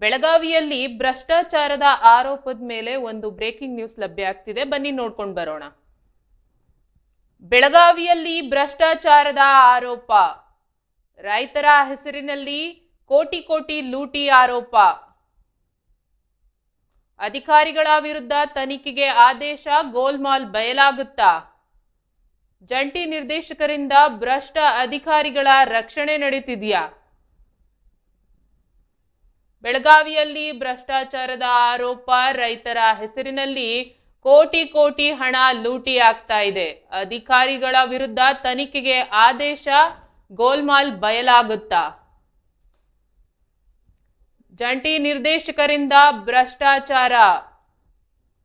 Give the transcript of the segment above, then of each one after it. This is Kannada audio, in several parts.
ಬೆಳಗಾವಿಯಲ್ಲಿ ಭ್ರಷ್ಟಾಚಾರದ ಆರೋಪದ ಮೇಲೆ ಒಂದು ಬ್ರೇಕಿಂಗ್ ನ್ಯೂಸ್ ಲಭ್ಯ ಆಗ್ತಿದೆ. ಬನ್ನಿ ನೋಡ್ಕೊಂಡು ಬರೋಣ. ಬೆಳಗಾವಿಯಲ್ಲಿ ಭ್ರಷ್ಟಾಚಾರದ ಆರೋಪ. ರೈತರ ಹೆಸರಿನಲ್ಲಿ ಕೋಟಿ ಕೋಟಿ ಲೂಟಿ ಆರೋಪ. ಅಧಿಕಾರಿಗಳ ವಿರುದ್ಧ ತನಿಖೆಗೆ ಆದೇಶ, ಗೋಲ್ಮಾಲ್ ಬಯಲಾಗುತ್ತಾ? ಜಂಟಿ ನಿರ್ದೇಶಕರಿಂದ ಭ್ರಷ್ಟ ಅಧಿಕಾರಿಗಳ ರಕ್ಷಣೆ ನಡೀತಿದೆಯಾ? ಬೆಳಗಾವಿಯಲ್ಲಿ ಭ್ರಷ್ಟಾಚಾರದ ಆರೋಪ, ರೈತರ ಹೆಸರಿನಲ್ಲಿ ಕೋಟಿ ಕೋಟಿ ಹಣ ಲೂಟಿ ಆಗ್ತಾ ಇದೆ. ಅಧಿಕಾರಿಗಳ ವಿರುದ್ಧ ತನಿಖೆಗೆ ಆದೇಶ ಗೋಲ್ಮಾಲ್ ಬಯಲಾಗುತ್ತಾ? ಜಂಟಿ ನಿರ್ದೇಶಕರಿಂದ ಭ್ರಷ್ಟಾಚಾರ,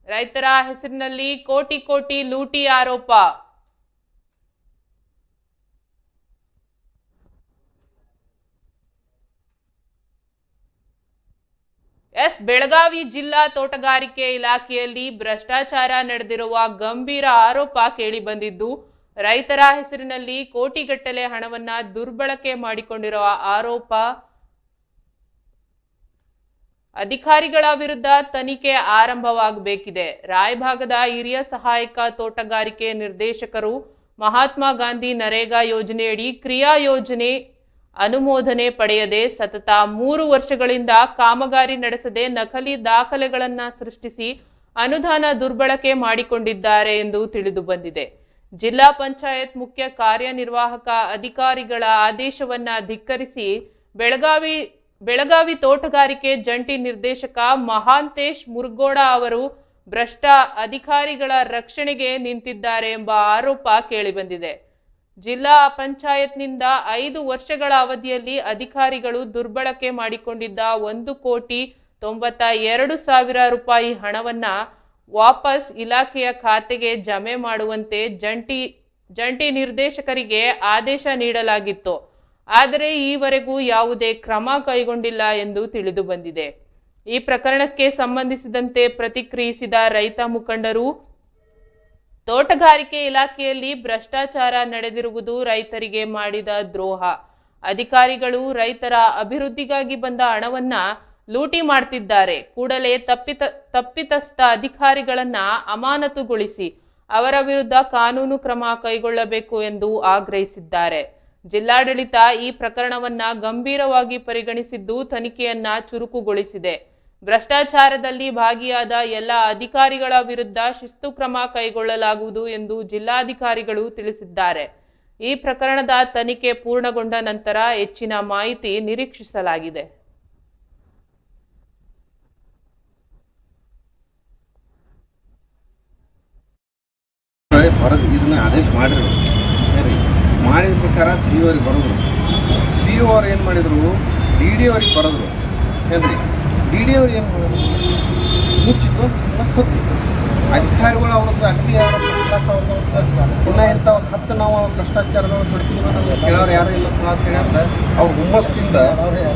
ರೈತರ ಹೆಸರಿನಲ್ಲಿ ಕೋಟಿ ಕೋಟಿ ಲೂಟಿ ಆರೋಪ. ಎಸ್ ಬೆಳಗಾವಿ ಜಿಲ್ಲಾ ತೋಟಗಾರಿಕೆ ಇಲಾಖೆಯಲ್ಲಿ ಭ್ರಷ್ಟಾಚಾರ ನಡೆದಿರುವ ಗಂಭೀರ ಆರೋಪ ಕೇಳಿಬಂದಿದ್ದು ರೈತರ ಹೆಸರಿನಲ್ಲಿ ಕೋಟಿಗಟ್ಟಲೆ ಹಣವನ್ನ ದುರ್ಬಳಕೆ ಮಾಡಿಕೊಂಡಿರುವ ಆರೋಪ. ಅಧಿಕಾರಿಗಳ ವಿರುದ್ಧ ತನಿಖೆ ಆರಂಭವಾಗಬೇಕಿದೆ. ರಾಯಭಾಗದ ಹಿರಿಯ ಸಹಾಯಕ ತೋಟಗಾರಿಕೆ ನಿರ್ದೇಶಕರು ಮಹಾತ್ಮ ಗಾಂಧಿ ನರೇಗಾ ಯೋಜನೆಯಡಿ ಕ್ರಿಯಾ ಯೋಜನೆ ಅನುಮೋದನೆ ಪಡೆಯದೆ ಸತತ ಮೂರು ವರ್ಷಗಳಿಂದ ಕಾಮಗಾರಿ ನಡೆಸದೆ ನಕಲಿ ದಾಖಲೆಗಳನ್ನ ಸೃಷ್ಟಿಸಿ ಅನುದಾನ ದುರ್ಬಳಕೆ ಮಾಡಿಕೊಂಡಿದ್ದಾರೆ ಎಂದು ತಿಳಿದು ಬಂದಿದೆ. ಜಿಲ್ಲಾ ಪಂಚಾಯತ್ ಮುಖ್ಯ ಕಾರ್ಯನಿರ್ವಾಹಕ ಅಧಿಕಾರಿಗಳ ಆದೇಶವನ್ನ ಧಿಕ್ಕರಿಸಿ ಬೆಳಗಾವಿ ಬೆಳಗಾವಿ ತೋಟಗಾರಿಕೆ ಜಂಟಿ ನಿರ್ದೇಶಕ ಮಹಾಂತೇಶ್ ಮುರ್ಗೋಡ ಅವರು ಭ್ರಷ್ಟ ಅಧಿಕಾರಿಗಳ ರಕ್ಷಣೆಗೆ ನಿಂತಿದ್ದಾರೆ ಎಂಬ ಆರೋಪ ಕೇಳಿಬಂದಿದೆ. ಜಿಲ್ಲಾ ಪಂಚಾಯತ್ನಿಂದ ಐದು ವರ್ಷಗಳ ಅವಧಿಯಲ್ಲಿ ಅಧಿಕಾರಿಗಳು ದುರ್ಬಳಕೆ ಮಾಡಿಕೊಂಡಿದ್ದ ಒಂದು ಕೋಟಿ ತೊಂಬತ್ತ ಎರಡು ಸಾವಿರ ರೂಪಾಯಿ ಹಣವನ್ನು ವಾಪಸ್ ಇಲಾಖೆಯ ಖಾತೆಗೆ ಜಮೆ ಮಾಡುವಂತೆ ಜಂಟಿ ಜಂಟಿ ನಿರ್ದೇಶಕರಿಗೆ ಆದೇಶ ನೀಡಲಾಗಿತ್ತು. ಆದರೆ ಈವರೆಗೂ ಯಾವುದೇ ಕ್ರಮ ಕೈಗೊಂಡಿಲ್ಲ ಎಂದು ತಿಳಿದು ಬಂದಿದೆ. ಈ ಪ್ರಕರಣಕ್ಕೆ ಸಂಬಂಧಿಸಿದಂತೆ ಪ್ರತಿಕ್ರಿಯಿಸಿದ ರೈತ ಮುಖಂಡರು ತೋಟಗಾರಿಕೆ ಇಲಾಖೆಯಲ್ಲಿ ಭ್ರಷ್ಟಾಚಾರ ನಡೆದಿರುವುದು ರೈತರಿಗೆ ಮಾಡಿದ ದ್ರೋಹ. ಅಧಿಕಾರಿಗಳು ರೈತರ ಅಭಿವೃದ್ಧಿಗಾಗಿ ಬಂದ ಹಣವನ್ನ ಲೂಟಿ ಮಾಡ್ತಿದ್ದಾರೆ. ಕೂಡಲೇ ತಪ್ಪಿತ, ತಪ್ಪಿತಸ್ಥ ಅಧಿಕಾರಿಗಳನ್ನ ಅಮಾನತುಗೊಳಿಸಿ ಅವರ ವಿರುದ್ಧ ಕಾನೂನು ಕ್ರಮ ಕೈಗೊಳ್ಳಬೇಕು ಎಂದು ಆಗ್ರಹಿಸಿದ್ದಾರೆ. ಜಿಲ್ಲಾಡಳಿತ ಈ ಪ್ರಕರಣವನ್ನ ಗಂಭೀರವಾಗಿ ಪರಿಗಣಿಸಿದ್ದು ತನಿಖೆಯನ್ನ ಚುರುಕುಗೊಳಿಸಿದೆ. ಭ್ರಷ್ಟಾಚಾರದಲ್ಲಿ ಭಾಗಿಯಾದ ಎಲ್ಲ ಅಧಿಕಾರಿಗಳ ವಿರುದ್ಧ ಶಿಸ್ತು ಕ್ರಮ ಕೈಗೊಳ್ಳಲಾಗುವುದು ಎಂದು ಜಿಲ್ಲಾಧಿಕಾರಿಗಳು ತಿಳಿಸಿದ್ದಾರೆ. ಈ ಪ್ರಕರಣದ ತನಿಖೆ ಪೂರ್ಣಗೊಂಡ ನಂತರ ಹೆಚ್ಚಿನ ಮಾಹಿತಿ ನಿರೀಕ್ಷಿಸಲಾಗಿದೆ. ಆದೇಶ ಮಾಡಿದ್ರು. ಮಾಡಿದ ಪ್ರಕಾರ ಸಿ ಓರಿಗೆ ಬರೋದು. ಸಿ ಏನು ಮಾಡಿದರು? ಡಿ ಡಿ ಅವ್ರಿಗೆ ಬರೋದು. ಏನ್ರಿ? ಡಿ ಡಿ ಏನು ಮಾಡಿದ್ರು ಮುಚ್ಚಿದ್ದು ಸುಮ್ಮನೆ ಕೂತ್ರು ಅಧಿಕಾರಿಗಳು ಅವ್ರದ್ದು ಅಗದಿ ಅವರ ಕ್ಲಾಸ್ ಅವ್ರದ್ದು ಪುನಃ ಇಂಥ ಒಂದು ಹತ್ತು ನಾವು ಭ್ರಷ್ಟಾಚಾರದವ್ರು ತೊಡಗಿದ್ರು ನಮ್ಗೆ ಕೇಳೋರು ಯಾರು ಇಲ್ಲ ಅಂತೇಳಿ ಅಂದ. ಅವ್ರು ಹುಮ್ಮಸ್ದಿಂದ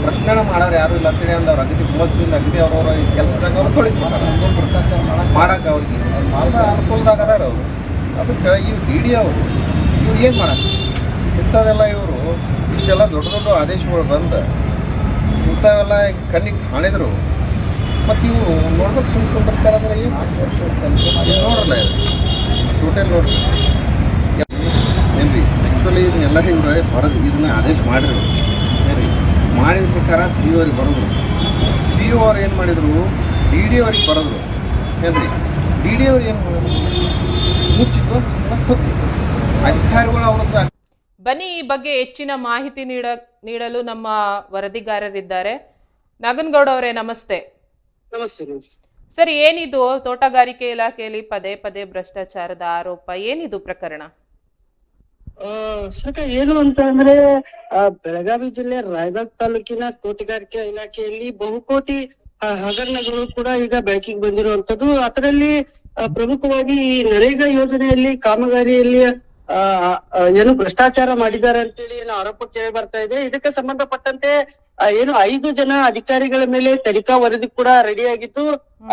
ಪ್ರಶ್ನೆ ಮಾಡೋರು ಯಾರು ಇಲ್ಲ ಅಂತೇಳಿ ಅಂದ. ಅವ್ರು ಅಗದಿ ಹುಮ್ಮಸ್ದಿಂದ ಅಗದಿ ಅವ್ರವ್ರ ಕೆಲಸದಾಗ ಅವ್ರು ತೊಳಿ ಭ್ರಷ್ಟಾಚಾರ ಮಾಡಕ್ಕೆ ಅವ್ರಿಗೆ ಭಾಳ ಅನುಕೂಲದಾಗ ಅದಾರ ಅವರು. ಅದಕ್ಕೆ ಇವ್ರು ಡಿ ಡಿ ಅವರು ಇವ್ರು ಏನು ಮಾಡಕ್ಕೆ ಇಂಥದೆಲ್ಲ ಇವರು ಇಷ್ಟೆಲ್ಲ ದೊಡ್ಡ ದೊಡ್ಡ ಆದೇಶಗಳು ಬಂದು. ಇಂಥವೆಲ್ಲ ಕಣ್ಣಿಗೆ ಕಾಣಿದ್ರು. ಮತ್ತು ಇವರು ನೋಡ್ದಕ್ಕೆ ಸುಮ್ಮನೆ ಕುಂದಿರ್ತಾರಂದ್ರೆ ಏನು? ನೋಡಲ್ಲ ನೋಡ್ರಲ್ಲ ಟೋಟಲ್ ನೋಡ್ರಿ. ಏನ್ರಿ ಆ್ಯಕ್ಚುಲಿ ಇದನ್ನೆಲ್ಲ ಇವ್ರು ಬರೋದು ಇದನ್ನ ಆದೇಶ ಮಾಡಿರಿ ಸರಿ ಮಾಡಿದ ಪ್ರಕಾರ ಸಿ ಅವ್ರಿಗೆ ಬರೋದು. ಸಿ ಇ ಅವ್ರು ಏನು ಮಾಡಿದರು? ಡಿ ಡಿ ಅವ್ರಿಗೆ ಬರೋದ್ರು ಏನ್ರಿ ಡಿ ಡಿ ಅವ್ರು ಏನು ಮಾಡಿದ್ರು? ಮುಚ್ಚಿದ್ದು ಸುಮ್ಮನೆ ಅಧಿಕಾರಿಗಳು ಅವ್ರದ್ದು ಬನ್ನಿ ಈ ಬಗ್ಗೆ ಹೆಚ್ಚಿನ ಮಾಹಿತಿ ನೀಡ ನೀಡಲು ನಮ್ಮ ವರದಿಗಾರರಿದ್ದಾರೆ. ನಾಗನಗೌಡ ಅವರೇ ನಮಸ್ತೆ. ನಮಸ್ತೆ ಸರ್ ಏನಿದು ತೋಟಗಾರಿಕೆ ಇಲಾಖೆಯಲ್ಲಿ ಪದೇ ಪದೇ ಭ್ರಷ್ಟಾಚಾರದ ಆರೋಪ? ಏನಿದು ಪ್ರಕರಣ? ಸಕ ಏನು ಅಂತ ಅಂದ್ರೆ ಬೆಳಗಾವಿ ಜಿಲ್ಲೆ ರಾಯಬಾಗ್ ತಾಲೂಕಿನ ತೋಟಗಾರಿಕೆ ಇಲಾಖೆಯಲ್ಲಿ ಬಹುಕೋಟಿ ಹಗರಣಗಳು ಕೂಡ ಈಗ ಬೆಳಕಿಗೆ ಬಂದಿರುವಂತದ್ದು ಅದರಲ್ಲಿ ಪ್ರಮುಖವಾಗಿ ಈ ನರೇಗಾ ಯೋಜನೆಯಲ್ಲಿ ಕಾಮಗಾರಿಯಲ್ಲಿ ಏನು ಭ್ರಷ್ಟಾಚಾರ ಮಾಡಿದ್ದಾರೆ ಅಂತೇಳಿ ಏನು ಆರೋಪ ಕೇಳಿ ಬರ್ತಾ ಇದೆ. ಇದಕ್ಕೆ ಸಂಬಂಧಪಟ್ಟಂತೆ ಏನು ಐದು ಜನ ಅಧಿಕಾರಿಗಳ ಮೇಲೆ ತನಿಖಾ ವರದಿ ಕೂಡ ರೆಡಿ ಆಗಿತ್ತು.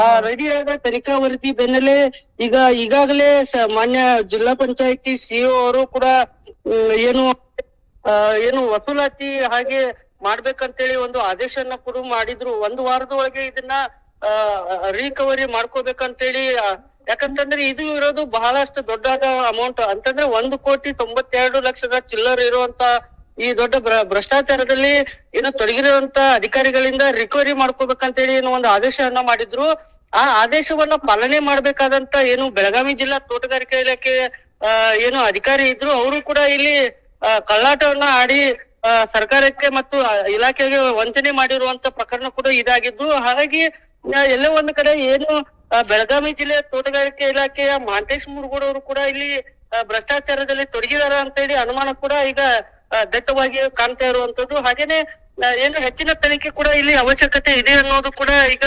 ಆ ರೆಡಿ ಆದ ತನಿಖಾ ವರದಿ ಬೆನ್ನಲ್ಲೇ ಈಗ ಈಗಾಗಲೇ ಮಾನ್ಯ ಜಿಲ್ಲಾ ಪಂಚಾಯತಿ ಸಿಇಒ ಅವರು ಕೂಡ ಏನು ಏನು ವಸೂಲಾತಿ ಹಾಗೆ ಮಾಡ್ಬೇಕಂತೇಳಿ ಒಂದು ಆದೇಶವನ್ನ ಕೂಡ ಮಾಡಿದ್ರು. ಒಂದು ವಾರದ ಒಳಗೆ ಇದನ್ನ ರಿಕವರಿ ಮಾಡ್ಕೋಬೇಕಂತೇಳಿ ಯಾಕಂತಂದ್ರೆ ಇದು ಇರೋದು ಬಹಳಷ್ಟು ದೊಡ್ಡದ ಅಮೌಂಟ್ ಅಂತಂದ್ರೆ ಒಂದು ಕೋಟಿ ತೊಂಬತ್ತೆರಡು ಲಕ್ಷದ ಚಿಲ್ಲರ್ ಇರುವಂತ ಈ ದೊಡ್ಡ ಭ್ರ- ಭ್ರಷ್ಟಾಚಾರದಲ್ಲಿ ಏನು ತೊಡಗಿರುವಂತ ಅಧಿಕಾರಿಗಳಿಂದ ರಿಕವರಿ ಮಾಡ್ಕೋಬೇಕಂತೇಳಿ ಏನೋ ಒಂದು ಆದೇಶವನ್ನ ಮಾಡಿದ್ರು. ಆ ಆದೇಶವನ್ನ ಪಾಲನೆ ಮಾಡ್ಬೇಕಾದಂತ ಏನು ಬೆಳಗಾವಿ ಜಿಲ್ಲಾ ತೋಟಗಾರಿಕೆ ಇಲಾಖೆ ಏನು ಅಧಿಕಾರಿ ಇದ್ರು, ಅವರು ಕೂಡ ಇಲ್ಲಿ ಕಳ್ಳಾಟವನ್ನ ಆಡಿ ಸರ್ಕಾರಕ್ಕೆ ಮತ್ತು ಇಲಾಖೆಗೆ ವಂಚನೆ ಮಾಡಿರುವಂತ ಪ್ರಕರಣ ಕೂಡ ಇದಾಗಿದ್ದು. ಹಾಗಾಗಿ ಎಲ್ಲ ಒಂದು ಕಡೆ ಏನು ಬೆಳಗಾವಿ ಜಿಲ್ಲೆಯ ತೋಟಗಾರಿಕೆ ಇಲಾಖೆಯ ಮಾಂತೇಶ್ ಮುರುಗೋಡ್ ಅವರು ಕೂಡ ಇಲ್ಲಿ ಭ್ರಷ್ಟಾಚಾರದಲ್ಲಿ ತೊಡಗಿದಾರ ಅಂತ ಹೇಳಿ ಅನುಮಾನ ಕೂಡ ಈಗ ದಟ್ಟವಾಗಿ ಕಾಣ್ತಾ ಇರುವಂತದ್ದು. ಹಾಗೇನೆ ಏನು ಹೆಚ್ಚಿನ ತನಿಖೆ ಕೂಡ ಇಲ್ಲಿ ಅವಶ್ಯಕತೆ ಇದೆ ಅನ್ನೋದು ಕೂಡ ಈಗ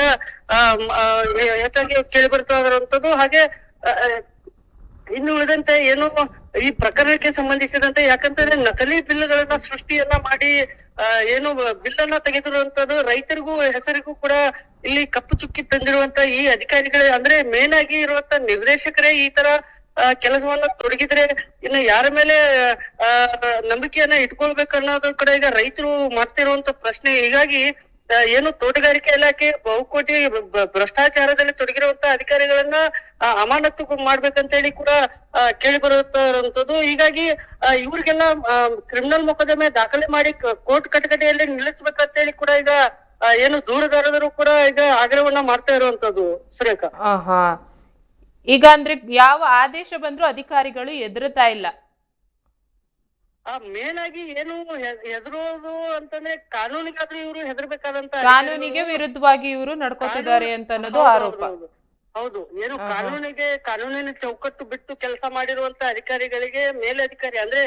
ಹೆಚ್ಚಾಗಿ ಕೇಳಿ ಬರ್ತಾ ಇರುವಂತದ್ದು. ಹಾಗೆ ಇನ್ನು ಉಳಿದಂತೆ ಏನು ಈ ಪ್ರಕರಣಕ್ಕೆ ಸಂಬಂಧಿಸಿದಂತೆ ಯಾಕಂತಂದ್ರೆ ನಕಲಿ ಬಿಲ್ಗಳನ್ನ ಸೃಷ್ಟಿಯನ್ನ ಮಾಡಿ ಏನು ಬಿಲ್ ಅನ್ನ ತೆಗೆದಿರುವಂತದ್ದು ರೈತರಿಗೂ ಹೆಸರಿಗೂ ಕೂಡ ಇಲ್ಲಿ ಕಪ್ಪು ಚುಕ್ಕಿ ತಂದಿರುವಂತ ಈ ಅಧಿಕಾರಿಗಳೇ. ಅಂದ್ರೆ ಮೇನ್ ಆಗಿ ಇರುವಂತ ನಿರ್ದೇಶಕರೇ ಈ ತರ ಕೆಲಸವನ್ನ ತೊಡಗಿದ್ರೆ ಇನ್ನ ಯಾರ ಮೇಲೆ, ಆ, ನಂಬಿಕೆಯನ್ನ ಇಟ್ಕೊಳ್ಬೇಕು ಅನ್ನೋದ್ರ ಕಡೆ ಈಗ ರೈತರು ಮಾಡ್ತಿರುವಂತ ಪ್ರಶ್ನೆ. ಹೀಗಾಗಿ ಏನು ತೋಟಗಾರಿಕೆ ಇಲಾಖೆ ಬಹುಕೋಟಿ ಭ್ರಷ್ಟಾಚಾರದಲ್ಲಿ ತೊಡಗಿರುವಂತ ಅಧಿಕಾರಿಗಳನ್ನ ಅಮಾನತ್ತು ಅಮಾನತು ಮಾಡ್ಬೇಕಂತ ಹೇಳಿ ಕೂಡ ಕೇಳಿ ಬರುತ್ತಾ ಇರುವಂತದ್ದು ಹೀಗಾಗಿ ಇವ್ರಿಗೆಲ್ಲ ಕ್ರಿಮಿನಲ್ ಮೊಕದ್ದಮೆ ದಾಖಲೆ ಮಾಡಿ ಕೋರ್ಟ್ ಕಟಕಟೆಯಲ್ಲಿ ನಿಲ್ಲಿಸ್ಬೇಕಂತ ಹೇಳಿ ಕೂಡ ಈಗ ಏನು ದೂರದಾರದರು ಕೂಡ ಈಗ ಆಗ್ರಹವನ್ನ ಮಾಡ್ತಾ ಇರುವಂತದ್ದು, ಸುರೇಖ. ಈಗ ಅಂದ್ರೆ ಯಾವ ಆದೇಶ ಬಂದ್ರು ಅಧಿಕಾರಿಗಳು ಎದುರುತ್ತಾ ಇಲ್ಲ. ಆ ಮೇನ್ ಆಗಿ ಏನು ಹೆದರೋದು ಅಂತಂದ್ರೆ ಕಾನೂನಿಗಾದ್ರೂ ಇವರು ಹೆದರ್ಬೇಕಾದಂತ ಕಾನೂನಿಗೆ ವಿರುದ್ಧವಾಗಿ ಇವರು ನಡ್ಕೋತಿದ್ದಾರೆ ಅಂತ ಅನ್ನೋದು ಆರೋಪ. ಹೌದು, ಏನು ಕಾನೂನಿಗೆ ಕಾನೂನಿನ ಚೌಕಟ್ಟು ಬಿಟ್ಟು ಕೆಲಸ ಮಾಡಿರುವಂತ ಅಧಿಕಾರಿಗಳಿಗೆ ಮೇಲಧಿಕಾರಿ ಅಂದ್ರೆ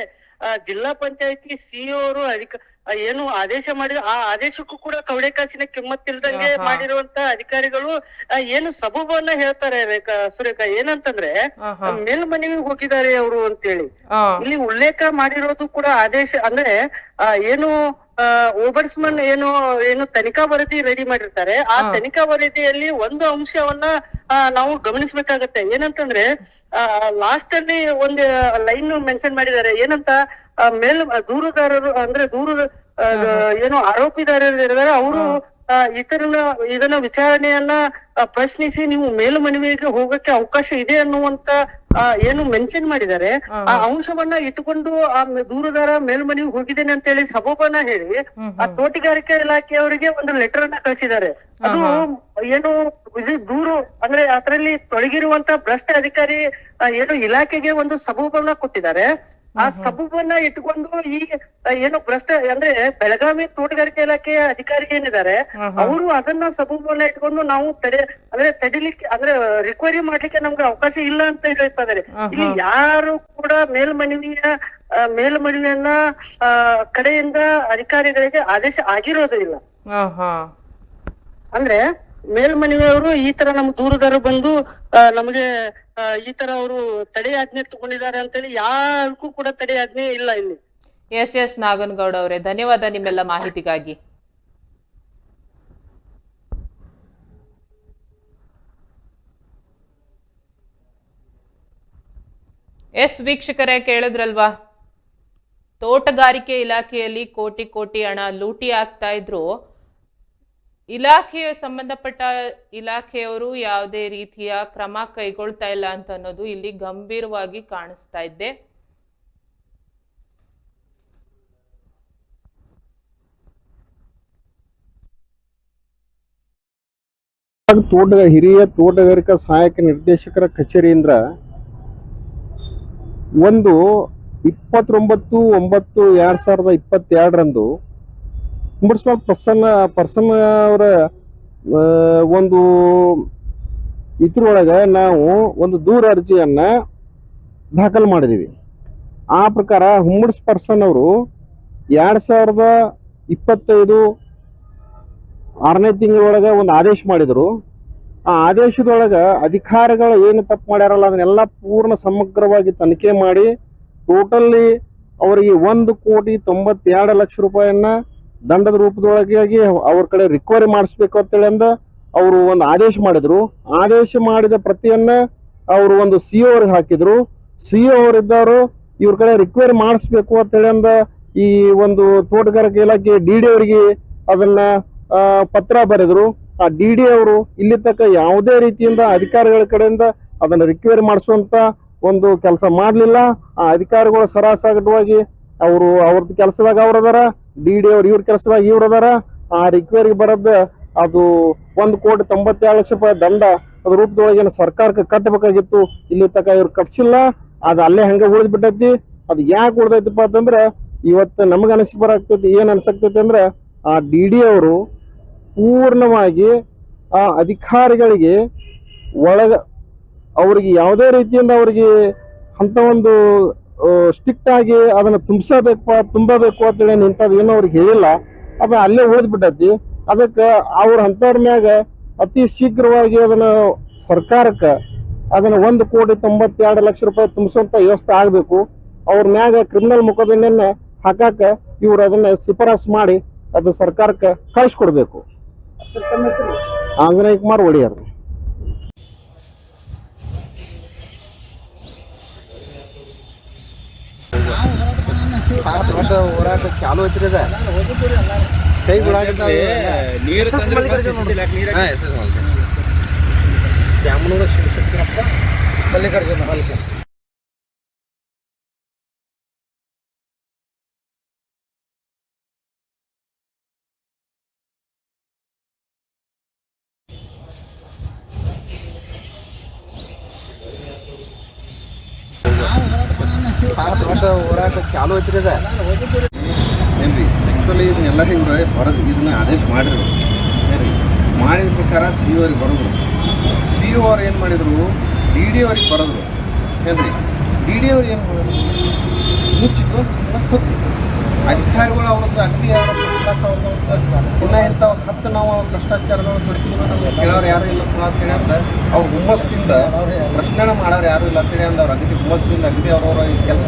ಜಿಲ್ಲಾ ಪಂಚಾಯತಿ ಸಿಇಒ ಅವರು ಅಧಿಕ ಏನು ಆದೇಶ ಮಾಡಿದ ಆ ಆದೇಶಕ್ಕೂ ಕೂಡ ಕವಡೆ ಕಾಸಿನ ಕಿಮ್ಮತ್ತಿಲ್ದಂಗೆ ಮಾಡಿರುವಂತ ಅಧಿಕಾರಿಗಳು ಏನು ಸಬಬನ್ನ ಹೇಳ್ತಾರೆ ರೇಖಾ ಸುರೇಖ ಏನಂತಂದ್ರೆ ಮೇಲ್ಮನೆಗೆ ಮೇಲ್ಮನವಿ ಹೋಗಿದ್ದಾರೆ ಅವರು ಅಂತೇಳಿ. ಇಲ್ಲಿ ಉಲ್ಲೇಖ ಮಾಡಿರೋದು ಕೂಡ ಆದೇಶ ಅಂದ್ರೆ ಆ, ಏನು ಓಬರ್ಸ್ಮನ್ ಏನು ಏನು ತನಿಖಾ ವರದಿ ರೆಡಿ ಮಾಡಿರ್ತಾರೆ. ಆ. ತನಿಖಾ ವರದಿಯಲ್ಲಿ ಒಂದು ಅಂಶವನ್ನ ನಾವು ಗಮನಿಸ್ಬೇಕಾಗತ್ತೆ. ಏನಂತಂದ್ರೆ ಲಾಸ್ಟ್ ಅಲ್ಲಿ ಒಂದು ಲೈನ್ ಮೆನ್ಷನ್ ಮಾಡಿದ್ದಾರೆ. ಏನಂತ ಮೇಲ್ ದೂರುದಾರರು ಅಂದ್ರೆ ದೂರು ಏನು ಆರೋಪಿದಾರರು ಇದ್ದಾರೆ ಅವರು ಇತರನ ಇದನ್ನ ವಿಚಾರಣೆಯನ್ನ ಪ್ರಶ್ನಿಸಿ ನೀವು ಮೇಲ್ಮನವಿಗೆ ಹೋಗಕ್ಕೆ ಅವಕಾಶ ಇದೆ ಅನ್ನುವಂತ ಏನು ಮೆನ್ಷನ್ ಮಾಡಿದ್ದಾರೆ. ಆ ಅಂಶವನ್ನ ಇಟ್ಟುಕೊಂಡು ಆ ದೂರದಾರ ಮೇಲ್ಮನವಿ ಹೋಗಿದ್ದೇನೆ ಅಂತ ಹೇಳಿ ಸಬೋಬನ ಹೇಳಿ ಆ ತೋಟಗಾರಿಕೆ ಇಲಾಖೆಯವರಿಗೆ ಒಂದು ಲೆಟರ್ ಅನ್ನ ಕಳಿಸಿದ್ದಾರೆ. ಅದು ಏನು ದೂರು ಅಂದ್ರೆ ಅದರಲ್ಲಿ ತೊಡಗಿರುವಂತ ಭ್ರಷ್ಟ ಅಧಿಕಾರಿ ಏನು ಇಲಾಖೆಗೆ ಒಂದು ಸಬೂಬನ್ನ ಕೊಟ್ಟಿದ್ದಾರೆ. ಆ ಸಬೂಬನ್ನ ಇಟ್ಕೊಂಡು ಈ ಏನು ಭ್ರಷ್ಟ ಅಂದ್ರೆ ಬೆಳಗಾವಿ ತೋಟಗಾರಿಕೆ ಇಲಾಖೆಯ ಅಧಿಕಾರಿ ಏನಿದ್ದಾರೆ ಅವರು ಅದನ್ನ ಸಬೂಬನ್ನ ಇಟ್ಕೊಂಡು ನಾವು ತಡೆ ಅಂದ್ರೆ ತಡಿಲಿಕ್ಕೆ ಅಂದ್ರೆ ರಿಕ್ವೈರಿ ಮಾಡ್ಲಿಕ್ಕೆ ನಮ್ಗೆ ಅವಕಾಶ ಇಲ್ಲ ಅಂತ ಹೇಳ್ತಾ ಇದಾರೆ ಇಲ್ಲಿ ಯಾರು ಕೂಡ ಮೇಲ್ಮನವಿಯ ಮೇಲ್ಮನವಿಯನ್ನ ಕಡೆಯಿಂದ ಅಧಿಕಾರಿಗಳಿಗೆ ಆದೇಶ ಆಗಿರೋದಿಲ್ಲ. ಅಂದ್ರೆ ಮೇಲ್ಮನವಿಯವರು ಈ ತರ ನಮ್ ದೂರದಾರ ಬಂದು ನಮಗೆ ಈ ತರ ಅವರು ತಡೆ ಆಜ್ಞೆ ತಗೊಂಡಿದ್ದಾರೆ ಅಂತೇಳಿ ಯಾರಿಗೂ ಕೂಡ ತಡೆ ಆಜ್ಞೆ ಇಲ್ಲ ಇಲ್ಲಿ. ಎಸ್ ಎಸ್ ನಾಗನಗೌಡ ಅವರೇ ಧನ್ಯವಾದ ನಿಮ್ಮೆಲ್ಲ ಮಾಹಿತಿಗಾಗಿ. ಎಸ್ ವೀಕ್ಷಕರೇ ಕೇಳಿದ್ರಲ್ವಾ? ತೋಟಗಾರಿಕೆ ಇಲಾಖೆಯಲ್ಲಿ ಕೋಟಿ ಕೋಟಿ ಹಣ ಲೂಟಿ ಆಗ್ತಾ ಇದ್ರು. ಇಲಾಖೆಯ ಸಂಬಂಧಪಟ್ಟ ಇಲಾಖೆಯವರು ಯಾವುದೇ ರೀತಿಯ ಕ್ರಮ ಕೈಗೊಳ್ತಾ ಇಲ್ಲ ಅಂತ ಅನ್ನೋದು ಇಲ್ಲಿ ಗಂಭೀರವಾಗಿ ಕಾಣಿಸ್ತಾ ಇದ್ದೆ. ತೋಟ ಹಿರಿಯ ತೋಟಗಾರಿಕಾ ಸಹಾಯಕ ನಿರ್ದೇಶಕರ ಕಚೇರಿಯಿಂದ ಒಂದು ಇಪ್ಪತ್ತೊಂಬತ್ತು, ಒಂಬತ್ತು, ಎರಡ್ ಸಾವಿರದ ಇಪ್ಪತ್ತೆರಡರಂದು ಮುನ್ಸಿಪಲ್ ಪ್ರಸನ್ನ ಪ್ರಸನ್ನ ಅವರ ಒಂದು ಇದ್ರೊಳಗೆ ನಾವು ಒಂದು ದೂರ ಅರ್ಜಿಯನ್ನು ದಾಖಲು ಮಾಡಿದೀವಿ. ಆ ಪ್ರಕಾರ ಹುಮ್ಮಡ್ಸ್ ಪರ್ಸನ್ ಅವರು ಎರಡು ಸಾವಿರದ ಇಪ್ಪತ್ತೈದು ಆರನೇ ತಿಂಗಳೊಳಗೆ ಒಂದು ಆದೇಶ ಮಾಡಿದರು. ಆ ಆದೇಶದೊಳಗ ಅಧಿಕಾರಿಗಳು ಏನು ತಪ್ಪು ಮಾಡ್ಯಾರಲ್ಲ, ಅದನ್ನೆಲ್ಲ ಪೂರ್ಣ ಸಮಗ್ರವಾಗಿ ತನಿಖೆ ಮಾಡಿ, ಟೋಟಲ್ಲಿ ಅವರಿಗೆ ಒಂದು ಕೋಟಿ ತೊಂಬತ್ತೆರಡು ಲಕ್ಷ ರೂಪಾಯಿಯನ್ನ ದಂಡದ ರೂಪದೊಳಗಾಗಿ ಅವ್ರ ಕಡೆ ರಿಕವರಿ ಮಾಡಿಸ್ಬೇಕು ಅಂತೇಳಿ ಅಂದ ಅವರು ಒಂದು ಆದೇಶ ಮಾಡಿದ್ರು. ಆದೇಶ ಮಾಡಿದ ಪ್ರತಿಯನ್ನ ಅವರು ಒಂದು ಸಿ ಅವ್ರಿಗೆ ಹಾಕಿದ್ರು. ಸಿ ಅವರಿದ್ದವರು ಇವ್ರ ಕಡೆ ರಿಕ್ವೈರಿ ಮಾಡಿಸ್ಬೇಕು ಅಂತೇಳಿ ಅಂದ ಈ ಒಂದು ತೋಟಗಾರಿಕೆ ಇಲಾಖೆ ಡಿ ಡಿ ಅವರಿಗೆ ಅದನ್ನ ಪತ್ರ ಬರೆದ್ರು. ಆ ಡಿ ಡಿ ಅವರು ಇಲ್ಲಿ ತಕ್ಕ ಯಾವುದೇ ರೀತಿಯಿಂದ ಅಧಿಕಾರಿಗಳ ಕಡೆಯಿಂದ ಅದನ್ನ ರಿಕ್ವೇರ್ ಮಾಡಿಸುವಂತ ಒಂದು ಕೆಲಸ ಮಾಡಲಿಲ್ಲ. ಆ ಅಧಿಕಾರಿಗಳು ಸರಾಸಗಟವಾಗಿ ಅವರು ಅವ್ರದ್ದು ಕೆಲಸದಾಗ ಅವ್ರ ಅದಾರ, ಡಿ ಡಿ ಅವ್ರು ಇವ್ರ ಕೆಲಸದಾಗ ಇವ್ರ ಅದಾರ. ಆ ರಿಕ್ವೇರಿಗೆ ಬರೋದು ಅದು ಒಂದು ಕೋಟಿ ತೊಂಬತ್ತೇಳು ಲಕ್ಷ ರೂಪಾಯಿ ದಂಡ ಅದ್ರ ರೂಪದೊಳಗೇನು ಸರ್ಕಾರಕ್ಕೆ ಕಟ್ಟಬೇಕಾಗಿತ್ತು ಇಲ್ಲಿ ತಕ ಇವ್ರು ಕಟ್ಸಿಲ್ಲ. ಅದು ಅಲ್ಲೇ ಹಂಗೆ ಉಳಿದ್ ಬಿಟ್ಟೈತಿ ಅದು ಯಾಕೆ ಉಳ್ದೈತಪ್ಪ ಅಂತಂದ್ರೆ ಇವತ್ತು ನಮಗೆ ಅನಿಸಿ ಬರಾಗ್ತೈತಿ ಏನು ಅನ್ಸಕ್ತೈತಿ ಅಂದ್ರೆ ಆ ಡಿ ಡಿ ಅವರು ಪೂರ್ಣವಾಗಿ ಆ ಅಧಿಕಾರಿಗಳಿಗೆ ಒಳಗ ಅವರಿಗೆ ಯಾವುದೇ ರೀತಿಯಿಂದ ಅವರಿಗೆ ಅಂತ ಒಂದು ಸ್ಟ್ರಿಕ್ಟ್ ಆಗಿ ಅದನ್ನ ತುಂಬಿಸಬೇಕು, ತುಂಬಬೇಕು ಅಂತೇಳಿ ನಿಂತದ ಏನೋ ಅವ್ರಿಗೆ ಹೇಳಿಲ್ಲ. ಅದು ಅಲ್ಲೇ ಉಳಿದ್ ಬಿಟ್ಟತಿ. ಅದಕ್ಕೆ ಅವ್ರ ಅಂಥವ್ರ ಮ್ಯಾಗ ಅತಿ ಶೀಘ್ರವಾಗಿ ಅದನ್ನ ಸರ್ಕಾರಕ್ಕೆ ಅದನ್ನ ಒಂದು ಕೋಟಿ ತೊಂಬತ್ತೆರಡು ಲಕ್ಷ ರೂಪಾಯಿ ತುಂಬಿಸುವಂತ ವ್ಯವಸ್ಥೆ ಆಗಬೇಕು. ಅವ್ರ ಮ್ಯಾಗ ಕ್ರಿಮಿನಲ್ ಮೊಕದ್ದಮೆಯನ್ನ ಹಾಕಾಕ ಇವರು ಅದನ್ನ ಶಿಫಾರಸ್ ಮಾಡಿ ಅದು ಸರ್ಕಾರಕ್ಕೆ ಕಳಿಸ್ಕೊಡ್ಬೇಕು. ಆಂಜನೇಯ ಕುಮಾರ್ ಒಡೆಯರ್. ಹೋರಾಟ ಚಾಲು ಐತ್ರಿ ಅದ ಕೈ ನೀರು ಶ್ಯಾಮನೂರ ಶಿವಶಕ್ತಿರಪ್ಪ ಮಲ್ಲಿಕಾರ್ಜುನ. ದೊಡ್ಡ ಚಾಲು ಐತ್ರಿ ಅದ. ಏನ್ರಿ ಆ್ಯಕ್ಚುಲಿ ಇದನ್ನೆಲ್ಲ ಇವ್ರು ಬರೋದು ಇದನ್ನ ಆದೇಶ ಮಾಡಿದ್ರು. ಏನ್ರಿ, ಮಾಡಿದ ಪ್ರಕಾರ ಸಿ ಅವ್ರಿಗೆ ಬರೋದು. ಸಿ ಅವ್ರು ಏನು ಮಾಡಿದರು ಡಿ ಡಿ ಅವ್ರಿಗೆ ಬರೋದು. ಏನ್ರಿ ಡಿ ಡಿ ಅವ್ರು ಏನು ಮುಚ್ಚಿ ಮುಚ್ಚಿದ್ದು ಸುಮ್ಮನೆ ಕೂತ್ರು ಅಧಿಕಾರಿಗಳು ಅವ್ರದ್ದು ಅಗದಿ ಅವರ ವಿಶ್ವಾಸ ಅವ್ರದ್ದು ಪುನಃ ಇಂಥವು ಹತ್ತು ನಾವು ಭ್ರಷ್ಟಾಚಾರದವ್ರು ತೊಡಗಿದ್ರು ನಮ್ಗೆ ಕೇಳೋರು ಯಾರು ಇಲ್ಲಪ್ಪ ಅಂತೇಳಿ ಅಂತ ಅವ್ರು ಹುಮ್ಮಸ್ದಿಂದ ಪ್ರಶ್ನೆ ಮಾಡೋರು ಯಾರು ಇಲ್ಲ ಅಂತೇಳಿ ಅಂದ. ಅವ್ರ ಅಗದಿ ಹುಮ್ಮಸ್ದಿಂದ ಅಗದಿ ಅವ್ರವ್ರ ಕೆಲಸ